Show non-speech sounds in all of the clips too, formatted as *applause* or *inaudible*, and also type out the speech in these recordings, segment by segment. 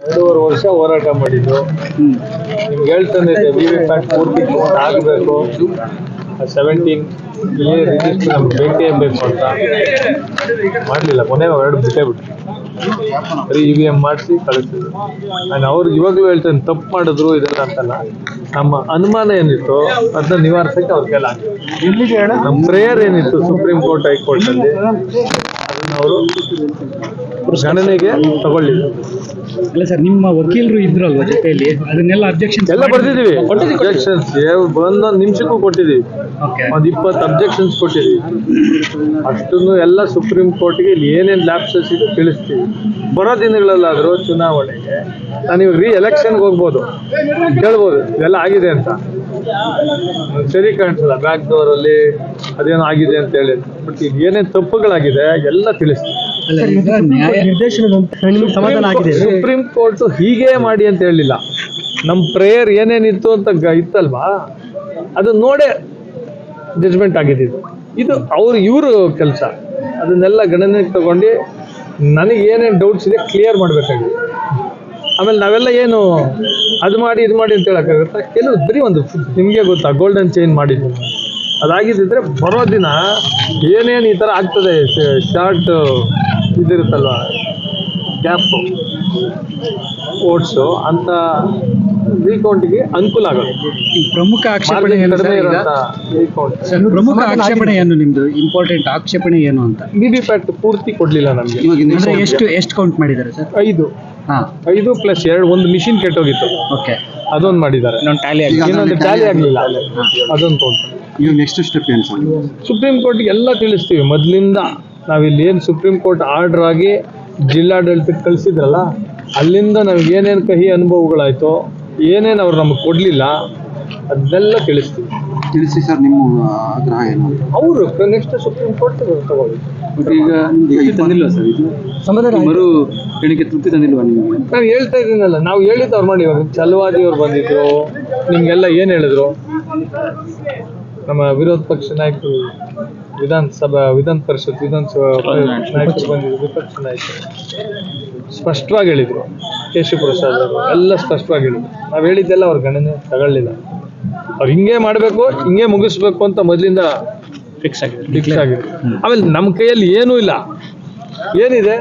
ಎರಡೂವರೆ ವರ್ಷ ಹೋರಾಟ ಮಾಡಿದ್ದು. ನಿಮ್ಗೆ ಹೇಳ್ತಾನೆ ಇದೆ ವಿ ಪೂರ್ತಿ ಆಗಬೇಕು. ಸೆವೆಂಟೀನ್ ರಿಜಿಸ್ಟರ್ ನಮ್ಗೆ ಬೇಕೇ ಬೇಕು ಅಂತ. ಮಾಡಲಿಲ್ಲ ಕೊನೆ ಎರಡು ಬಿಟ್ಟೇ ಬಿಟ್ಟು ಬರೀ ಇ ವಿ ಎಂ ಮಾಡಿಸಿ ಕಳಿಸಿದ್ರು. ನಾನು ಅವ್ರಿಗೆ ಇವಾಗಲೂ ಹೇಳ್ತೇನೆ ತಪ್ಪು ಮಾಡಿದ್ರು ಇದೆಲ್ಲ ಅಂತಲ್ಲ. ನಮ್ಮ ಅನುಮಾನ ಏನಿತ್ತು ಅದನ್ನ ನಿವಾರಿಸಕ್ಕೆ ಅವ್ರಿಗೆಲ್ಲ ಕೈಲ ನಮ್ಮ ಪ್ರೇಯರ್ ಏನಿತ್ತು ಸುಪ್ರೀಂ ಕೋರ್ಟ್ ಹೈಕೋರ್ಟಲ್ಲಿ ಅದನ್ನ ಅವರು ಗಣನೆಗೆ ತಗೊಳ್ಳಿಲ್ಲ ಅಲ್ಲ ಸರ್ ನಿಮ್ಮ ವಕೀಲರು ಇದ್ರಲ್ವಾ ಜೊತೆಯಲ್ಲಿ? ಅದನ್ನೆಲ್ಲ ಅಬ್ಜೆಕ್ಷನ್ ಎಲ್ಲ ಬರ್ದಿದೀವಿ ಅಬ್ಜೆಕ್ಷನ್ಸ್ ಒಂದೊಂದು ನಿಮಿಷಕ್ಕೂ ಕೊಟ್ಟಿದ್ದೀವಿ. ಒಂದು ಇಪ್ಪತ್ತು ಅಬ್ಜೆಕ್ಷನ್ಸ್ ಕೊಟ್ಟಿದ್ದೀವಿ. ಅಷ್ಟನ್ನು ಎಲ್ಲ ಸುಪ್ರೀಂ ಕೋರ್ಟ್ಗೆ ಇಲ್ಲಿ ಏನೇನು ಲ್ಯಾಪ್ಸಸ್ ಇದೆ ತಿಳಿಸ್ತೀವಿ. ಬರೋ ದಿನಗಳಲ್ಲಾದರೂ ಚುನಾವಣೆಗೆ ನಾನು ಇವಾಗ ರೀ ಎಲೆಕ್ಷನ್ಗೆ ಹೋಗ್ಬೋದು. ಕೇಳ್ಬೋದು ಇದೆಲ್ಲ ಆಗಿದೆ ಅಂತ. ಸರಿ ಕಾಣಿಸಲ್ಲ ಬ್ಯಾಕ್ ಡೋರಲ್ಲಿ ಅದೇನೋ ಆಗಿದೆ ಅಂತ ಹೇಳಿ. ಬಟ್ ಇದು ಏನೇನು ತಪ್ಪುಗಳಾಗಿದೆ ಎಲ್ಲ ಆಗಿದೆ. ಸುಪ್ರೀಂ ಕೋರ್ಟ್ ಹೀಗೆ ಮಾಡಿ ಅಂತ ಹೇಳಿಲ್ಲ. ನಮ್ಮ ಪ್ರೇಯರ್ ಏನೇನಿತ್ತು ಅಂತ ಇತ್ತಲ್ವಾ? ಅದು ನೋಡೇ ಜಜ್ಮೆಂಟ್ ಆಗಿದೆ ಇದು. ಅವ್ರ ಇವರು ಕೆಲಸ. ಅದನ್ನೆಲ್ಲ ಗಣನೆಗೆ ತಗೊಂಡು ನನಗೆ ಏನೇನು ಡೌಟ್ಸ್ ಇದೆ ಕ್ಲಿಯರ್ ಮಾಡಬೇಕಾಗಿದೆ. ಆಮೇಲೆ ನಾವೆಲ್ಲ ಏನು ಅದು ಮಾಡಿ ಇದು ಮಾಡಿ ಅಂತ ಹೇಳೋಕ್ಕಾಗುತ್ತೆ? ಕೆಲವು ಬರೀ ಒಂದು ನಿಮಗೆ ಗೊತ್ತಾ? ಗೋಲ್ಡನ್ ಚೈನ್ ಮಾಡಿದ್ದು. ಅದಾಗಿದ್ದಿದ್ರೆ ಬರೋ ದಿನ ಏನೇನು ಈ ಥರ ಆಗ್ತದೆ ಶಾರ್ಟ್ ಇದಿರುತ್ತಲ್ವ ಗ್ಯಾಪ್ ಓಟ್ಸು ಅಂತ ರೀಕೌಂಟ್ಗೆ ಅನುಕೂಲ ಆಗುತ್ತೆ. ಈ ಪ್ರಮುಖ ಆಕ್ಷೇಪಣೆ ಏನು ಕಡಿಮೆ ಸರ್ ಈಗ? ರೀಕೌಂಟ್ ಸರ್, ಪ್ರಮುಖ ಆಕ್ಷೇಪಣೆ ಏನು ನಿಮ್ದು? ಇಂಪಾರ್ಟೆಂಟ್ ಆಕ್ಷೇಪಣೆ ಏನು ಅಂತ? ಬಿ ಬಿ ಪ್ಯಾಟ್ ಪೂರ್ತಿ ಕೊಡಲಿಲ್ಲ ನಮಗೆ. ಅಂದ್ರೆ ಎಷ್ಟು ಎಷ್ಟು ಕೌಂಟ್ ಮಾಡಿದ್ದಾರೆ ಸರ್? ಐದು. ಹಾ. ಐದು ಪ್ಲಸ್ ಎರಡು ಒಂದು ಮಿಷಿನ್ ಕೆಟ್ಟೋಗಿತ್ತು. ಓಕೆ ಅದೊಂದು ಮಾಡಿದ್ದಾರೆ. ಟ್ಯಾಲಿ ಇನ್ನೊಂದು ಟ್ಯಾಲಿ ಆಗಲಿಲ್ಲ. ಅದೊಂದು ಕೌಂಟ್ ನೆಕ್ಸ್ಟ್ ಸ್ಟೆಪ್ ಏನು ಸುಪ್ರೀಂ ಕೋರ್ಟ್ಗೆ ಎಲ್ಲ ತಿಳಿಸ್ತೀವಿ. ಮೊದಲಿಂದ ನಾವಿಲ್ಲಿ ಏನು ಸುಪ್ರೀಂ ಕೋರ್ಟ್ ಆರ್ಡರ್ ಆಗಿ ಜಿಲ್ಲಾಡಳಿತಕ್ಕೆ ಕಳಿಸಿದ್ರಲ್ಲ, ಅಲ್ಲಿಂದ ನಮ್ಗೆ ಏನೇನು ಕಹಿ ಅನುಭವಗಳಾಯಿತು, ಏನೇನು ಅವ್ರು ನಮಗೆ ಕೊಡಲಿಲ್ಲ ಅದನ್ನೆಲ್ಲ ತಿಳಿಸ್ತೀವಿ. ತಿಳಿಸಿ ಸರ್ ನಿಮ್ಮ ಆಗ್ರಹ ಏನು ಅವರು ನೆಕ್ಸ್ಟ್ ಸುಪ್ರೀಂ ಕೋರ್ಟ್ ತಗೊಳ್ಳಿ. ಈಗ ತೃಪ್ತಿ ತಂದಿಲ್ವಾ ಸರ್ ಇದು? ಮರು ತೃಪ್ತಿ ತಂದಿಲ್ವಾ ನಿಮಗೆ? ನಾನು ಹೇಳ್ತಾ ಇದ್ದೀನಲ್ಲ ನಾವು ಹೇಳಿದ್ದು ಅವ್ರು ಮಾಡಿ ಇವಾಗ. ಚಲುವಾದಿ ಅವ್ರು ಬಂದಿದ್ರು ನಿಮ್ಗೆಲ್ಲ ಏನು ಹೇಳಿದ್ರು? ನಮ್ಮ ವಿರೋಧ ಪಕ್ಷ ನಾಯಕರು ವಿಧಾನಸಭಾ ವಿಧಾನ ಪರಿಷತ್ ವಿಧಾನಸಭಾ ನಾಯಕರು ಬಂದಿದ್ರು ವಿಪಕ್ಷ ನಾಯಕರು. ಸ್ಪಷ್ಟವಾಗಿ ಹೇಳಿದ್ರು. ಕೇಶವ ಪ್ರಸಾದ್ ಅವರು ಎಲ್ಲ ಸ್ಪಷ್ಟವಾಗಿ ಹೇಳಿದ್ರು. ನಾವು ಹೇಳಿದ್ದೆಲ್ಲ ಅವ್ರ ಗಣನೆ ತಗೊಳ್ಳಿಲ್ಲ. ಅವ್ರು ಹಿಂಗೆ ಮಾಡಬೇಕು ಹಿಂಗೆ ಮುಗಿಸ್ಬೇಕು ಅಂತ ಮೊದಲಿಂದ ಫಿಕ್ಸ್ ಆಗಿದೆ. ಫಿಕ್ಸ್ ಆಗಿದೆ. ಆಮೇಲೆ ನಮ್ಮ ಕೈಯಲ್ಲಿ ಏನೂ ಇಲ್ಲ. ಏನಿದೆ?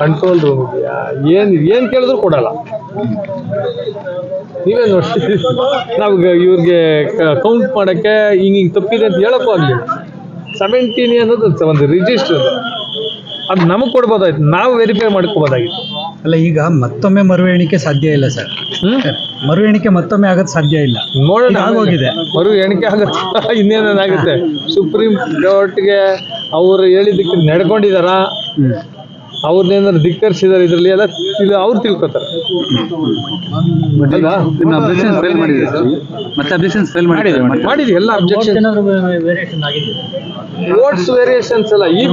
ಕಂಟ್ರೋಲ್ ರೂಮ್ ಇದೆಯಾ ಏನು ಏನು ಕೇಳಿದ್ರು ಕೊಡಲ್ಲ. ನೀವೇ ನೋಡಿ ನಾವು ಇವ್ರಿಗೆ ಕೌಂಟ್ ಮಾಡೋಕ್ಕೆ ಹಿಂಗೆ ಹಿಂಗೆ ತಪ್ಪಿದೆ ಅಂತ ಹೇಳಕ್ಕೂ ಆಗಲಿಲ್ಲ. ಸೆವೆಂಟೀನ್ ಅನ್ನೋದು ಒಂದು ರಿಜಿಸ್ಟರ್ ಅದು ನಮಗೆ ಕೊಡ್ಬೋದಾಯ್ತು. ನಾವು ವೆರಿಫೈ ಮಾಡ್ಕೋಬೋದಾಗಿತ್ತು. ಅಲ್ಲ ಈಗ ಮತ್ತೊಮ್ಮೆ ಮರು ಎಣಿಕೆ ಸಾಧ್ಯ ಇಲ್ಲ ಸರ್. ಹ್ಮ್? ಮರು ಎಣಿಕೆ ಮತ್ತೊಮ್ಮೆ ಆಗೋದು ಸಾಧ್ಯ ಇಲ್ಲ. ನೋಡೋಣ ಆಗೋಗಿದೆ. ಮರು ಎಣಿಕೆ ಆಗುತ್ತೆ *laughs* ಇನ್ನೇನೇನಾಗುತ್ತೆ ಸುಪ್ರೀಂ ಕೋರ್ಟ್ಗೆ ಅವರು ಹೇಳಿದ್ದಕ್ಕೆ ನಡ್ಕೊಂಡಿದಾರ? ಅವ್ರನ್ನೇನಾದ್ರು ಧಿಕ್ಕರಿಸಿದಾರೆ ಇದರಲ್ಲಿ ಎಲ್ಲ ಇದು ಅವ್ರು ತಿಳ್ಕೊತಾರೆ. ಅಲ್ವಾ? ಮತ್ತೆ ಅಬ್ಜೆಕ್ಷನ್ಸ್ ಫೇಲ್ ಮಾಡಿದೆ ಮಾಡಿದ್ವಿ ಎಲ್ಲ ಅಬ್ಜೆಕ್ಷನ್ ವೋಟ್ಸ್ ವೇರಿಯೇಷನ್ಸ್ ಎಲ್ಲ ಇ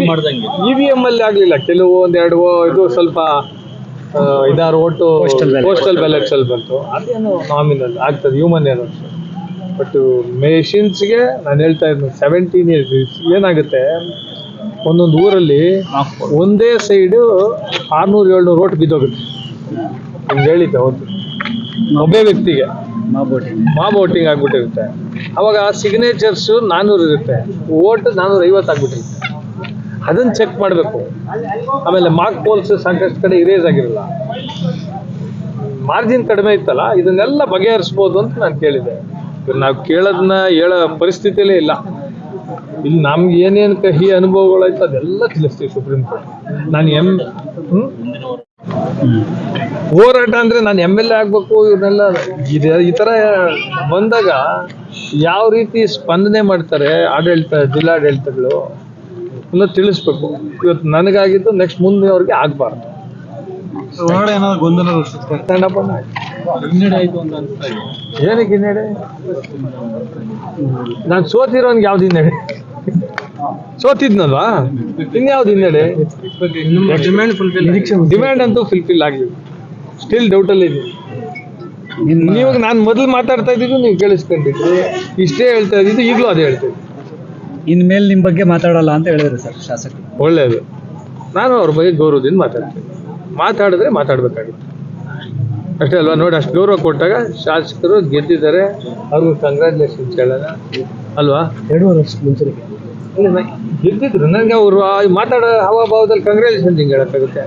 ಇ ವಿ ಎಂ ಅಲ್ಲಿ ಆಗ್ಲಿಲ್ಲ ಕೆಲವು ಒಂದೆರಡು ಇದು ಸ್ವಲ್ಪ ಆ, ಐದಾರು ಓಟು. ಪೋಸ್ಟಲ್ ಬ್ಯಾಲೆಟ್ಸ್ ಅಲ್ಲಿ ಬಂತು. ಅದೇನು ನಾಮಿನಲ್ ಆಗ್ತದೆ ಹ್ಯೂಮನ್ ಏನೋ ಬಟ್ ಮೆಷಿನ್ಸ್ಗೆ ನಾನು ಹೇಳ್ತಾ ಇದ್ದೀನಿ ಸೆವೆಂಟೀನ್ ಇಯರ್ಸ್ ಏನಾಗುತ್ತೆ? ಒಂದೊಂದು ಊರಲ್ಲಿ ಒಂದೇ ಸೈಡು ಆರ್ನೂರು ಏಳ್ನೂರು ಓಟ್ ಬಿದ್ದೋಗುತ್ತೆ. ನಿಮ್ಗೆ ಹೇಳಿದ್ದೆ ಒಂದು ಒಬ್ಬೇ ವ್ಯಕ್ತಿಗೆ. ಮಾ ವೋಟಿಂಗ್ ಆಗ್ಬಿಟ್ಟಿರುತ್ತೆ. ಅವಾಗ ಸಿಗ್ನೇಚರ್ಸ್ ನಾನ್ನೂರು ಇರುತ್ತೆ. ಓಟ್ ನಾನ್ನೂರ ಐವತ್ತು ಆಗ್ಬಿಟ್ಟಿರುತ್ತೆ. ಅದನ್ನು ಚೆಕ್ ಮಾಡಬೇಕು. ಆಮೇಲೆ ಮಾರ್ಕ್ ಪೋಲ್ಸ್ ಸಾಕಷ್ಟು ಕಡೆ ಇರೇಸ್ ಆಗಿರಲ್ಲ. ಮಾರ್ಜಿನ್ ಕಡಿಮೆ ಇತ್ತಲ್ಲ ಇದನ್ನೆಲ್ಲ ಬಗೆಹರಿಸ್ಬೋದು ಅಂತ ನಾನು ಕೇಳಿದೆ ನಾವು ಕೇಳೋದನ್ನ ಹೇಳೋ ಪರಿಸ್ಥಿತಿಯಲ್ಲೇ ಇಲ್ಲ. ಇಲ್ಲಿ ನಮ್ಗೆ ಏನೇನು ಕಹಿ ಅನುಭವಗಳಾಯ್ತು ಅದೆಲ್ಲ ತಿಳಿಸ್ತೀವಿ ಸುಪ್ರೀಂ ಕೋರ್ಟ್. ನಾನು ಎಂ ಹ್ಮ್? ಹೋರಾಟ ಅಂದ್ರೆ ನಾನು ಎಂ ಎಲ್ ಎ ಆಗ್ಬೇಕು ಇವ್ರನ್ನೆಲ್ಲ ಇದೆ. ಈ ಥರ ಬಂದಾಗ ಯಾವ ರೀತಿ ಸ್ಪಂದನೆ ಮಾಡ್ತಾರೆ ಆಡಳಿತ ಜಿಲ್ಲಾಡಳಿತಗಳು ಅನ್ನೋದು ತಿಳಿಸ್ಬೇಕು. ಇವತ್ತು ನನಗಾಗಿದ್ದು ನೆಕ್ಸ್ಟ್ ಮುಂದೆ ಅವ್ರಿಗೆ ಆಗಬಾರ್ದು ಗೊಂದಲ ಏನಕ್ಕೆ ಹಿನ್ನಡೆ ನಾನು ಸೋತಿರೋನ್ಗೆ ಯಾವ್ದು ಹಿನ್ನಡೆ ಸೋತಿದ್ನಲ್ವಾ ಇನ್ಯಾವ್ದು ಹಿನ್ನಡೆ? ಡಿಮ್ಯಾಂಡ್ ಅಂತೂ ಫುಲ್ಫಿಲ್ ಆಗಿದೆ ಸ್ಟಿಲ್ ಡೌಟಲ್ಲಿ ಇದೆ. ನೀವು ನಾನು ಮೊದಲು ಮಾತಾಡ್ತಾ ಇದ್ದಿದ್ದು ನೀವು ಕೇಳಿಸ್ಕೊಂಡಿದ್ರಿ ಇಷ್ಟೇ ಹೇಳ್ತಾ ಇದ್ದಿದ್ದು ಈಗಲೂ ಅದೇ ಹೇಳ್ತಾ ಇದ್ದೀನಿ ಇನ್ಮೇಲೆ ನಿಮ್ಮ ಬಗ್ಗೆ ಮಾತಾಡಲ್ಲ ಅಂತ ಹೇಳಿದ್ರು ಸರ್ ಶಾಸಕರು. ಒಳ್ಳೆಯದು ನಾನು ಅವ್ರ ಬಗ್ಗೆ ಗೌರವದಿಂದ ಮಾತಾಡ್ತೀನಿ. ಮಾತಾಡಿದ್ರೆ ಮಾತಾಡ್ಬೇಕಾಗಿತ್ತು. ಅಷ್ಟೇ ಅಲ್ವಾ? ನೋಡಿ ಅಷ್ಟು ಗೌರವ ಕೊಟ್ಟಾಗ ಶಾಸಕರು ಗೆದ್ದಿದ್ದಾರೆ. ಅವ್ರಿಗೂ ಕಂಗ್ರ್ಯಾಚುಲೇಷನ್ಸ್ ಹೇಳೋಣ. ಅಲ್ವಾ? ಎರಡೂವರೆ ವರ್ಷ ಮುಂಚೆ ಗೆದ್ದಿದ್ರು ನನಗೆ ಅವರು ಮಾತಾಡೋ ಹಾವಭಾವದಲ್ಲಿ ಕಂಗ್ರ್ಯಾಚುಲೇಷನ್ ಹಿಂಗೆ ಹೇಳಕ್ಕಾಗುತ್ತೆ.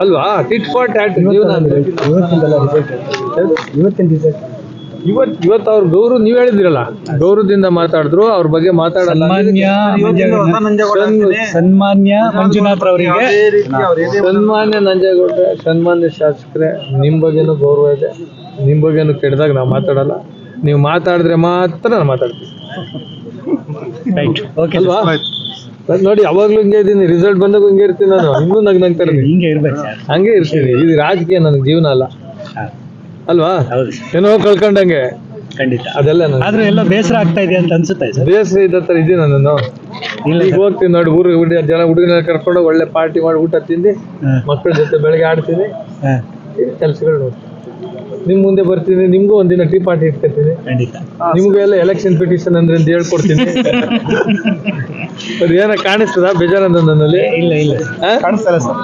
ಅಲ್ವಾ? ಟಿಟ್ ಫಾರ್ ಟ್ಯಾಟ್ ಜೀವನ ಇವತ್ ಇವತ್ತಿನ ರಿಸಲ್ಟ್ ಇವತ್ ಇವತ್ತು ಅವ್ರ ಗೌರವ ನೀವ್ ಹೇಳಿದ್ರಲ್ಲ ಗೌರವದಿಂದ ಮಾತಾಡಿದ್ರು ಅವ್ರ ಬಗ್ಗೆ ಮಾತಾಡಲ್ಲ ಸನ್- ಸನ್ಮಾನ್ಯ ಮಂಜುನಾಥ್ ಅವರಿಗೆ. ಸನ್ಮಾನ್ಯ ನಂಜೇಗೌಡ ಸನ್ಮಾನ್ಯ ಶಾಸಕರೇ ನಿಮ್ ಬಗ್ಗೆನೂ ಗೌರವ ಇದೆ. ನಿಮ್ ಬಗ್ಗೆನೂ ಕೆಟ್ಟದಾಗ ನಾವು ಮಾತಾಡಲ್ಲ. ನೀವು ಮಾತಾಡಿದ್ರೆ ಮಾತ್ರ ನಾನು ಮಾತಾಡ್ತೀನಿ. ರೈಟ್ ಓಕೆ ಅಲ್ವಾ? ನಾನ್ ನೋಡಿ ಯಾವಾಗ್ಲೂ ಹಿಂಗೆ ಇದ್ದೀನಿ. ರಿಸಲ್ಟ್ ಬಂದಾಗ ಹಿಂಗೆ ಇರ್ತೀನಿ ನಾನು. ಇನ್ನೂ ನಗ್ ನಗ್ತಾರೆ ಹಿಂಗೆ ಇರ್ಬೇಕು ಸರ್ ಹಂಗೆ ಇರ್ತೀನಿ ಇದು ರಾಜಕೀಯ ನನ್ನ ಜೀವನ ಅಲ್ಲ. ಅಲ್ವಾ? ಹೌದು. ಏನೋ ಕಳ್ಕೊಂಡಂಗೆ. ಖಂಡಿತ. ಅದೆಲ್ಲ ಆದ್ರೆ ಆದ್ರೂ ಎಲ್ಲ ಬೇಸರ ಆಗ್ತಾ ಇದೆ ಅಂತ ಅನ್ಸುತ್ತೆ ಸರ್ ಬೇಸರ ಇದ್ದ ಥರ ಇದ್ದೀನಿ ನಾನು? ಇಲ್ಲ ಈಗ ಹೋಗ್ತೀನಿ ನೋಡಿ ಊರಿಗೆ ಹುಡುಗ ಜನ ಹುಡುಗನ ಕರ್ಕೊಂಡು ಒಳ್ಳೆ ಪಾರ್ಟಿ ಮಾಡಿ ಊಟ ತಿಂದು ಮಕ್ಕಳ ಜೊತೆ ಬೆಳಗ್ಗೆ ಆಡ್ತೀನಿ. ಕೆಲಸಗಳು ನೋಡ್ತೀನಿ. ನಿಮ್ ಮುಂದೆ ಬರ್ತೀನಿ ನಿಮ್ಗೂ ಒಂದಿನ ಟೀ ಪಾರ್ಟಿ ಇಟ್ಕೊತೀನಿ. ಖಂಡಿತ. ನಿಮ್ಗೂ ಎಲ್ಲ ಎಲೆಕ್ಷನ್ ಪಿಟಿಷನ್ ಅಂದ್ರೆ ಅಂತ ಹೇಳ್ಕೊಡ್ತೀನಿ *laughs* ಅದೇನೋ ಏನೋ ಕಾಣಿಸ್ತದ ಬೇಜಾರಂದ ನನ್ನಲ್ಲಿ? ಇಲ್ಲ ಇಲ್ಲ? ಕಾಣಿಸ್ತಲ್ಲ ಸರ್.